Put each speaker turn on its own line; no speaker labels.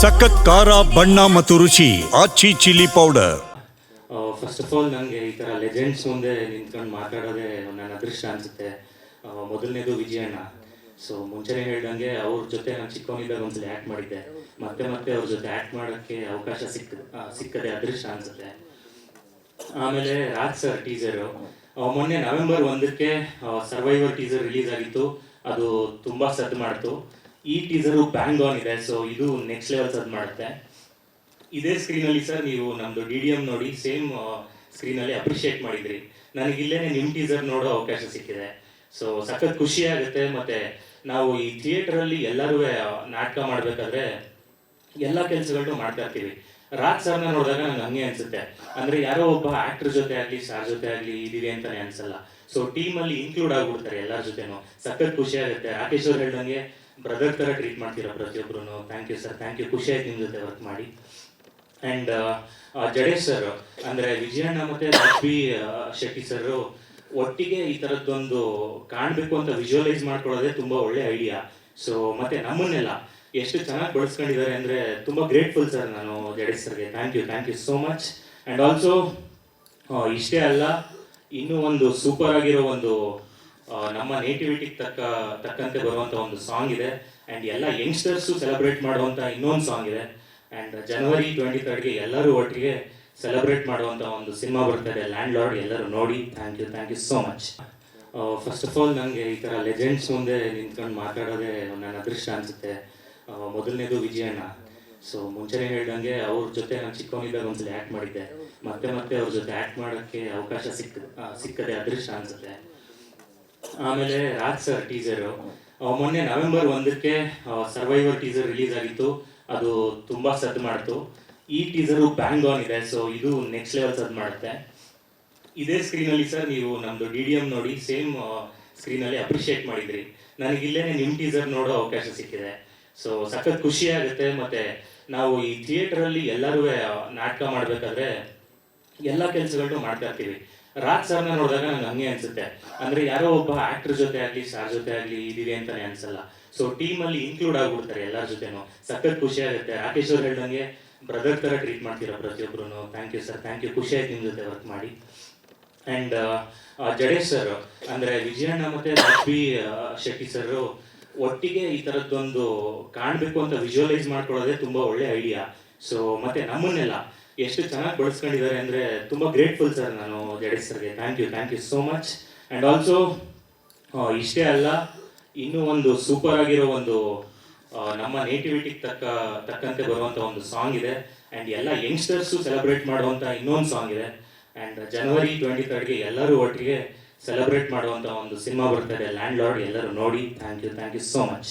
ಸಖತ್ ಖಾರ, ಬಣ್ಣ ಮತ್ತು ರುಚಿ Aachi chilli powder
first of all ನನಗೆ ಈ ಥರ ಲೆಜೆಂಡ್ಸ್ ಮುಂದೆ ನಿಂತ್ಕೊಂಡು ಮಾತಾಡೋದೇ ನನ್ನ ಅದೃಷ್ಟ ಅನಿಸುತ್ತೆ. ಮೊದಲನೇದು ವಿಜಯಣ್ಣ. ಸೊ ಮುಂಚೆನೇ ಹೇಳ್ದಂಗೆ ಅವ್ರ ಜೊತೆ ನಾನು ಚಿಕ್ಕವನಿದ್ದಾಗ ಒಂದ್ಸಲ ಆ್ಯಕ್ಟ್ ಮಾಡಿದ್ದೆ. ಮತ್ತೆ ಮತ್ತೆ ಅವ್ರ ಜೊತೆ ಆ್ಯಕ್ಟ್ ಮಾಡೋಕ್ಕೆ ಅವಕಾಶ ಸಿಕ್ಕ ಸಿಕ್ಕದೆ ಅದೃಷ್ಟ ಅನಿಸುತ್ತೆ. ಆಮೇಲೆ ರಾಜ್ ಸರ್ ಟೀಸರು ಮೊನ್ನೆ ನವೆಂಬರ್ ಒಂದಕ್ಕೆ ಸರ್ವೈವರ್ ಟೀಸರ್ ರಿಲೀಸ್ ಆಗಿತ್ತು. ಅದು ತುಂಬಾ ಸದ್ದು ಮಾಡ್ತು. ಈ ಟೀಸರು ಬ್ಯಾಂಗ್ ಆನ್ ಇದೆ ಸೊ ಇದು ನೆಕ್ಸ್ಟ್ ಲೆವೆಲ್ ಸರ್ ಮಾಡುತ್ತೆ. ಇದೇ ಸ್ಕ್ರೀನಲ್ಲಿ ಸರ್ ನೀವು ನಮ್ದು ಡಿ ಡಿ ಎಂ ನೋಡಿ ಸೇಮ್ ಸ್ಕ್ರೀನಲ್ಲಿ ಅಪ್ರಿಷಿಯೇಟ್ ಮಾಡಿದ್ರಿ. ನನಗೆ ಇಲ್ಲೇನೆ ನಿಮ್ಮ ಟೀಸರ್ ನೋಡೋ ಅವಕಾಶ ಸಿಕ್ಕಿದೆ. ಸೊ ಸಖತ್ ಖುಷಿ ಆಗುತ್ತೆ, ಮತ್ತೆ ನಾವು ಈ ಥಿಯೇಟರಲ್ಲಿ ಎಲ್ಲರೂ ನಾಟಕ ಮಾಡಬೇಕಾದ್ರೆ ಎಲ್ಲ ಕೆಲಸಗಳನ್ನು ಮಾಡ್ತಾ ಇರ್ತೀವಿ. ರಾಜ್ ಸರ್ನ ನೋಡಿದಾಗ ನಂಗೆ ಹಂಗೆ ಅನ್ಸುತ್ತೆ. ಅಂದ್ರೆ ಯಾರೋ ಒಬ್ಬ ಆಕ್ಟರ್ ಜೊತೆ ಆಗ್ಲಿ ಸ್ಟಾರ್ ಜೊತೆ ಆಗ್ಲಿ ಇದೀವಿ ಅಂತಾನೆ ಅನ್ಸಲ್ಲ. ಸೊ ಟೀಮ್ ಅಲ್ಲಿ ಇನ್ಕ್ಲೂಡ್ ಆಗ್ಬಿಡ್ತಾರೆ ಎಲ್ಲರ ಜೊತೆನೂ. ಸಖತ್ ಖುಷಿ ಆಗುತ್ತೆ. ರಾಕೇಶ್ ಅವ್ರು ಹೇಳ್ದಂಗೆ ಬ್ರದರ್ ತರ ಟ್ರೀಟ್ ಮಾಡ್ತೀರಾ ಪ್ರತಿಯೊಬ್ಬರು thank you sir thank you ಖುಷಿ ಆಯ್ತು ನಿಮ್ಮ ಜೊತೆ ವರ್ಕ್ ಮಾಡಿ. ಅಂಡ್ ಜಡೇಶ್ ಸರ್ ಅಂದ್ರೆ ವಿಜಯಣ್ಣ ಮತ್ತೆ ಲಕ್ಷ್ಮಿ ಶೆಟ್ಟಿ ಸರ್ ಒಟ್ಟಿಗೆ ಈ ಥರದ್ದೊಂದು ಕಾಣ್ಬೇಕು ಅಂತ ವಿಜುವಲೈಸ್ ಮಾಡ್ಕೊಳ್ಳೋದೇ ತುಂಬಾ ಒಳ್ಳೆ ಐಡಿಯಾ ಸೊ ಮತ್ತೆ ನಮ್ಮನ್ನೆಲ್ಲ ಎಷ್ಟು ಚೆನ್ನಾಗಿ ಬಳಸ್ಕೊಂಡಿದ್ದಾರೆ ಅಂದ್ರೆ ತುಂಬಾ ಗ್ರೇಟ್ಫುಲ್ ಸರ್ ನಾನು ಜಡೇಶ್ ಸರ್ಗೆ thank you thank you so much and also ಇಷ್ಟೇ ಅಲ್ಲ, ಇನ್ನೂ ಒಂದು ಸೂಪರ್ ಆಗಿರೋ ಒಂದು ನಮ್ಮ ನೇಟಿವಿಟಿಗೆ ತಕ್ಕ, ತಕ್ಕಂತೆ ಬರುವಂತ ಒಂದು ಸಾಂಗ್ ಇದೆ. ಅಂಡ್ ಎಲ್ಲ ಯಂಗ್ಸ್ಟರ್ಸು ಸೆಲೆಬ್ರೇಟ್ ಮಾಡುವಂತ ಇನ್ನೊಂದು ಸಾಂಗ್ ಇದೆ. ಅಂಡ್ ಜನವರಿ ಟ್ವೆಂಟಿ ತರ್ಡ್ಗೆ ಎಲ್ಲರೂ ಒಟ್ಟಿಗೆ ಸೆಲೆಬ್ರೇಟ್ ಮಾಡುವಂತ ಒಂದು ಸಿನಿಮಾ ಬರ್ತಾರೆ ಲ್ಯಾಂಡ್ ಲಾರ್ಡ್ ಎಲ್ಲರೂ ನೋಡಿ. Thank you thank you so much first of all ನನಗೆ ಈ ಥರ ಲೆಜೆಂಡ್ಸ್ ಮುಂದೆ ನಿಂತ್ಕೊಂಡು ಮಾತಾಡೋದೇ ನನ್ನ ಅದೃಷ್ಟ ಅನಿಸುತ್ತೆ. ಮೊದಲನೇದು ವಿಜಯಣ್ಣ. ಸೊ ಮುಂಚೆನೇ ಹೇಳ್ದಂಗೆ ಅವ್ರ ಜೊತೆ ನಾನು ಚಿಕ್ಕವನಿದ್ದಾಗ ಒಂದ್ಸಲ ಆ್ಯಕ್ಟ್ ಮಾಡಿದ್ದೆ. ಮತ್ತೆ ಮತ್ತೆ ಅವ್ರ ಜೊತೆ ಆ್ಯಕ್ಟ್ ಮಾಡೋಕ್ಕೆ ಅವಕಾಶ ಸಿಕ್ಕ ಸಿಕ್ಕದೆ ಅದೃಷ್ಟ ಅನಿಸುತ್ತೆ. ಆಮೇಲೆ ರಾಜ್ ಸರ್ ಟೀಸರು ಮೊನ್ನೆ ನವೆಂಬರ್ ಒಂದಕ್ಕೆ ಸರ್ವೈವರ್ ಟೀಸರ್ ರಿಲೀಸ್ ಆಗಿತ್ತು. ಅದು ತುಂಬಾ ಸದ್ದು ಮಾಡ್ತು. ಈ ಟೀಸರು ಬ್ಯಾಂಗ್ ಆನ್ ಇದೆ ಸೊ ಇದು ನೆಕ್ಸ್ಟ್ ಲೆವೆಲ್ ಸದ್ದು ಮಾಡುತ್ತೆ. ಇದೇ ಸ್ಕ್ರೀನಲ್ಲಿ ಸರ್ ನೀವು ನಮ್ದು ಡಿ ಡಿ ಎಂ ನೋಡಿ ಸೇಮ್ ಸ್ಕ್ರೀನಲ್ಲಿ ಅಪ್ರಿಷಿಯೇಟ್ ಮಾಡಿದ್ರಿ. ನನಗೆ ಇಲ್ಲೇನೆ ನಿಮ್ಮ ಟೀಸರ್ ನೋಡೋ ಅವಕಾಶ ಸಿಕ್ಕಿದೆ. ಸೊ ಸಖತ್ ಖುಷಿ ಆಗುತ್ತೆ, ಮತ್ತೆ ನಾವು ಈ ಥಿಯೇಟರಲ್ಲಿ ಎಲ್ಲರೂ ನಾಟಕ ಮಾಡಬೇಕಾದ್ರೆ ಎಲ್ಲ ಕೆಲಸಗಳನ್ನು ಮಾಡ್ತಾ ಇರ್ತೀವಿ. ರಾಜ್ ಸರ್ನ ನೋಡಿದಾಗ ನಂಗೆ ಹಂಗೆ ಅನ್ಸುತ್ತೆ. ಅಂದ್ರೆ ಯಾರೋ ಒಬ್ಬ ಆಕ್ಟರ್ ಜೊತೆ ಆಗ್ಲಿ ಸ್ಟಾರ್ ಜೊತೆ ಆಗ್ಲಿ ಇದೀವಿ ಅಂತಾನೆ ಅನ್ಸಲ್ಲ. ಸೊ ಟೀಮ್ ಅಲ್ಲಿ ಇನ್ಕ್ಲೂಡ್ ಆಗ್ಬಿಡ್ತಾರೆ ಎಲ್ಲಾರ ಜೊತೆನೂ. ಸಖತ್ ಖುಷಿ ಆಗುತ್ತೆ. ರಾಕೇಶ್ ಅವ್ರು ಹೇಳ್ದಂಗೆ ಬ್ರದರ್ ತರ ಟ್ರೀಟ್ ಮಾಡ್ತೀರಾ ಪ್ರತಿಯೊಬ್ರು thank you sir thank you ಖುಷಿ ಆಯ್ತು ನಿಮ್ ಜೊತೆ ವರ್ಕ್ ಮಾಡಿ. ಅಂಡ್ ಜಡೇಶ್ ಸರ್ ಅಂದ್ರೆ ವಿಜಯಣ್ಣ ಮತ್ತೆ ಲಕ್ಷ್ಮಿ ಶೆಟ್ಟಿ ಸರ್ ಒಟ್ಟಿಗೆ ಈ ತರದ್ದೊಂದು ಕಾಣ್ಬೇಕು ಅಂತ ವಿಜುವಲೈಸ್ ಮಾಡ್ಕೊಳ್ಳೋದೇ ತುಂಬಾ ಒಳ್ಳೆ ಐಡಿಯಾ ಸೊ ಮತ್ತೆ ನಮ್ಮನ್ನೆಲ್ಲ ಎಷ್ಟು ಚೆನ್ನಾಗಿ ಬಳಸ್ಕೊಂಡಿದ್ದಾರೆ ಅಂದ್ರೆ ತುಂಬಾ ಗ್ರೇಟ್ಫುಲ್ ಸರ್ ನಾನು ಜಡೇಶ್ ಸರ್ಗೆ. Thank you thank you so much and also ಇಷ್ಟೇ ಅಲ್ಲ, ಇನ್ನೂ ಒಂದು ಸೂಪರ್ ಆಗಿರೋ ಒಂದು ನಮ್ಮ ನೇಟಿವಿಟಿಗೆ ತಕ್ಕ, ತಕ್ಕಂತೆ ಬರುವಂತ ಒಂದು ಸಾಂಗ್ ಇದೆ. ಅಂಡ್ ಎಲ್ಲ ಯಂಗ್ಸ್ಟರ್ಸು ಸೆಲೆಬ್ರೇಟ್ ಮಾಡುವಂಥ ಇನ್ನೊಂದು ಸಾಂಗ್ ಇದೆ. ಅಂಡ್ ಜನವರಿ ಟ್ವೆಂಟಿ ತರ್ಡ್ಗೆ ಎಲ್ಲರೂ ಒಟ್ಟಿಗೆ ಸೆಲೆಬ್ರೇಟ್ ಮಾಡುವಂಥ ಒಂದು ಸಿನಿಮಾ ಬರ್ತಾರೆ ಲ್ಯಾಂಡ್ ಲಾರ್ಡ್ ಎಲ್ಲರೂ ನೋಡಿ. Thank you thank you so much